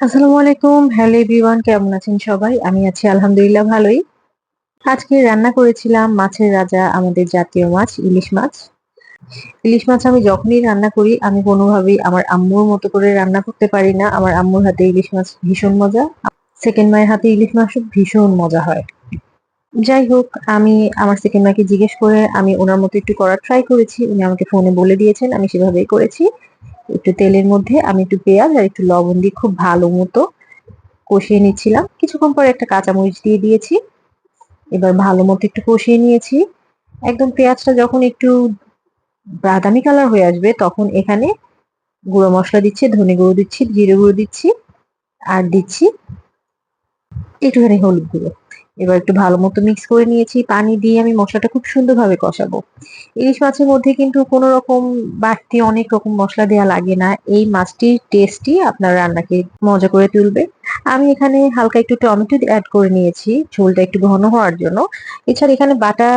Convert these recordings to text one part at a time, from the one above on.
আসসালামু আলাইকুম। Hello everyone, কেমন আছেন সবাই? আমি আছি আলহামদুলিল্লাহ ভালোই। আজকে রান্না করেছিলাম মাছের রাজা, আমাদের জাতীয় মাছ, ইলিশ মাছ। ইলিশ মাছ আমি যখনই রান্না করি, আমি কোনোভাবেই আমার আম্মুর মতো করে রান্না করতে পারি না। আমার আম্মুর হাতে ইলিশ মাছ ভীষণ মজা সেকেন্ড মায়ের হাতে ইলিশ মাছ ভীষণ মজা হয়। যাই হোক, আমি আমার সেকেন্ড মাকে জিজ্ঞেস করে, আমি ওনার মতো একটু করার ট্রাই করেছি। উনি আমাকে ফোনে বলে দিয়েছেন, আমি সেভাবেই করেছি। একটু তেলের মধ্যে, আমি একটু পেঁয়াজ আর একটু লবণ দিয়ে খুব ভালো মতো কষিয়ে নিচ্ছিলাম। কিছুক্ষণ পরে একটা কাঁচামরিচ দিয়ে দিয়েছি। এবার ভালো মতো একটু কষিয়ে নিয়েছি। একদম পেঁয়াজটা যখন একটু বাদামি কালার হয়ে আসবে, তখন এখানে গুঁড়ো মশলা দিচ্ছি, ধনে গুঁড়ো দিচ্ছি, জিরে গুঁড়ো দিচ্ছি আর দিচ্ছি একটুখানি হলুদ গুঁড়ো। এবার একটু ভালো মতো মিক্স করে নিয়েছি। পানি দিয়ে আমি মশলাটা খুব সুন্দরভাবে কষাবো। ইলিশ মাছের মধ্যে কিন্তু কোনো রকম বাড়তি অনেক রকম মশলা দেওয়া লাগে না। এই মাছটির টেস্টই আপনার রান্নাকে মজা করে তুলবে। আমি এখানে হালকা একটু টমেটো অ্যাড করে নিয়েছি। ঝোলটা একটু ঘন হওয়ার জন্য। এছাড়া এখানে বাটা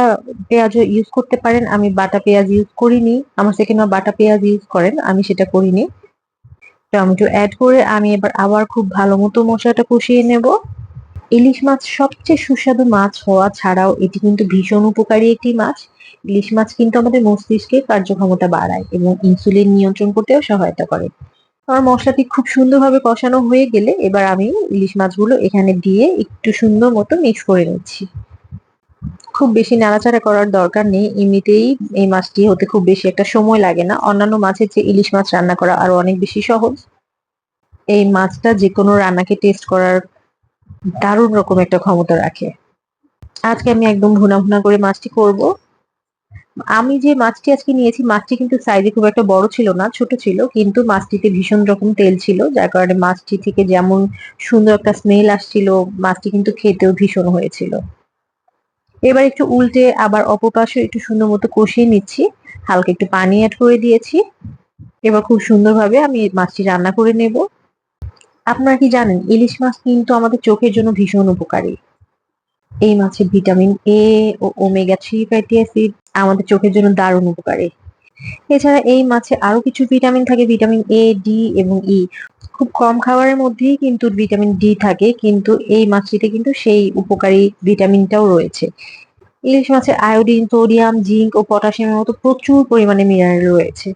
পেঁয়াজও ইউজ করতে পারেন। আমি বাটা পেঁয়াজ ইউজ করিনি। আমার সেকেন্ড বাটা পেঁয়াজ ইউজ করেন। আমি সেটা করিনি। টমেটো অ্যাড করে আমি এবার আবার খুব ভালো মতো মশলাটা কষিয়ে নেব। ইলিশ মাছ সবচেয়ে সুস্বাদু মাছ হওয়া ছাড়াও এটি কিন্তু ভীষণ উপকারী একটি মাছ। ইলিশ মাছ কিন্তু আমাদের মস্তিষ্কে কার্যক্ষমতা বাড়ায় এবং ইনসুলিন নিয়ন্ত্রণ করতেও সহায়তা করে। আমার মশলাটি খুব সুন্দরভাবে কষানো হয়ে গেলে এবার আমি ইলিশ মাছগুলো এখানে দিয়ে একটু সুন্দর মতো মিক্স করে নিচ্ছি। খুব বেশি নাড়াচাড়া করার দরকার নেই। এমনিতেই এই মাছটি হতে খুব বেশি একটা সময় লাগে না। অন্যান্য মাছের চেয়ে ইলিশ মাছ রান্না করা আরও অনেক বেশি সহজ। এই মাছটা যে কোনো রান্নাকে টেস্ট করার দারুণ রকম একটা ক্ষমতা রাখে। আজকে আমি একদম ভুনা ভুনা করে মাছটি করব। আমি যে মাছটি আজকে নিয়েছি, মাছটি কিন্তু সাইজে খুব একটা বড় ছিল না, ছোট ছিল, কিন্তু মাছটিতে ভীষণ রকম তেল ছিল, যার কারণে মাছটি থেকে যেমন সুন্দর একটা স্মেল আসছিল, মাছটি কিন্তু খেতেও ভীষণ হয়েছিল। এবার একটু উল্টে আবার অপপাশে একটু সুন্দর মতো কষিয়ে নিচ্ছি। হালকা একটু পানি অ্যাড করে দিয়েছি। এবার খুব সুন্দরভাবে আমি মাছটি রান্না করে নেব। আপনারা কি জানেন, ইলিশ মাছ কিন্তু আমাদের চোখের জন্য ভীষণ উপকারী। এই মাছে ভিটামিন এ ও ওমেগা থ্রি ফ্যাটি অ্যাসিড আমাদের চোখের জন্য দারুণ উপকারী। এছাড়া এই মাছে আরও কিছু ভিটামিন থাকে, ভিটামিন এ ডি এবং ই খুব কম খাবারের মধ্যেই কিন্তু ভিটামিন ডি থাকে, কিন্তু এই মাছটিতে কিন্তু সেই উপকারী ভিটামিনটাও রয়েছে। ইলিশ মাছে আয়োডিন, সোডিয়াম, জিঙ্ক ও পটাশিয়ামের মতো প্রচুর পরিমাণে মিনারেল রয়েছে।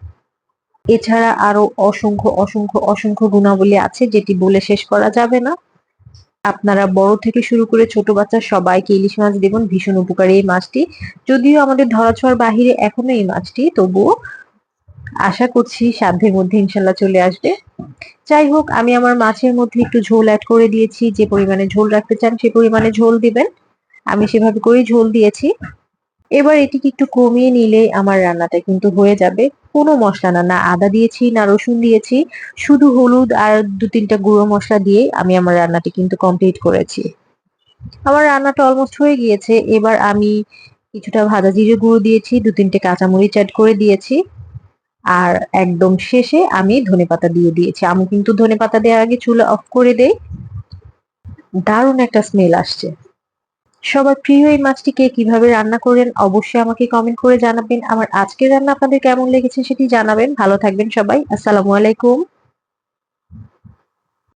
এছাড়া আরও অসংখ্য অসংখ্য অসংখ্য গুণাবলী আছে যেটি বলে শেষ করা যাবে না। আপনারা বড় থেকে শুরু করে ছোট বাচ্চা সবাইকে ইলিশ মাছ দেবেন, ভীষণ উপকারী এই মাছটি। যদিও আমাদের ধরাছোঁয়ার বাহিরে এখনও এই মাছটি, তবুও আশা করছি সাধ্যের মধ্যে ইনশাল্লাহ চলে আসবে। যাই হোক, আমি আমার মাছের মধ্যে একটু ঝোল অ্যাড করে দিয়েছি, যে পরিমাণে ঝোল রাখতে চান সে পরিমাণে ঝোল দিবেন। আমি সেভাবে করেই ঝোল দিয়েছি। এবার এটিকে একটু কমিয়ে নিলে আমার রান্নাটা কিন্তু হয়ে যাবে। কোনো মশলা না না আদা দিয়েছি, না রসুন দিয়েছি, শুধু হলুদ আর দু তিনটা গুঁড়ো মশলা দিয়ে আমি আমার রান্নাটি কিন্তু কমপ্লিট করেছি। আমার রান্নাটা অলমোস্ট হয়ে গিয়েছে। এবার আমি কিছুটা ভাজা জিরে গুঁড়ো দিয়েছি, দু তিনটে কাঁচামরিচ অ্যাড করে দিয়েছি। আর একদম শেষে আমি ধনে পাতা দিয়ে দিয়েছি। আমি কিন্তু ধনে পাতা দেওয়ার আগে চুলা অফ করে দেই। দারুণ একটা স্মেল আসছে। সবার প্রিয় এই মাছটিকে কীভাবে রান্না করেন অবশ্যই আমাকে কমেন্ট করে জানাবেন। আমার আজকের রান্না আপনাদের কেমন লেগেছে সেটি জানাবেন। ভালো থাকবেন সবাই। আসসালামু আলাইকুম।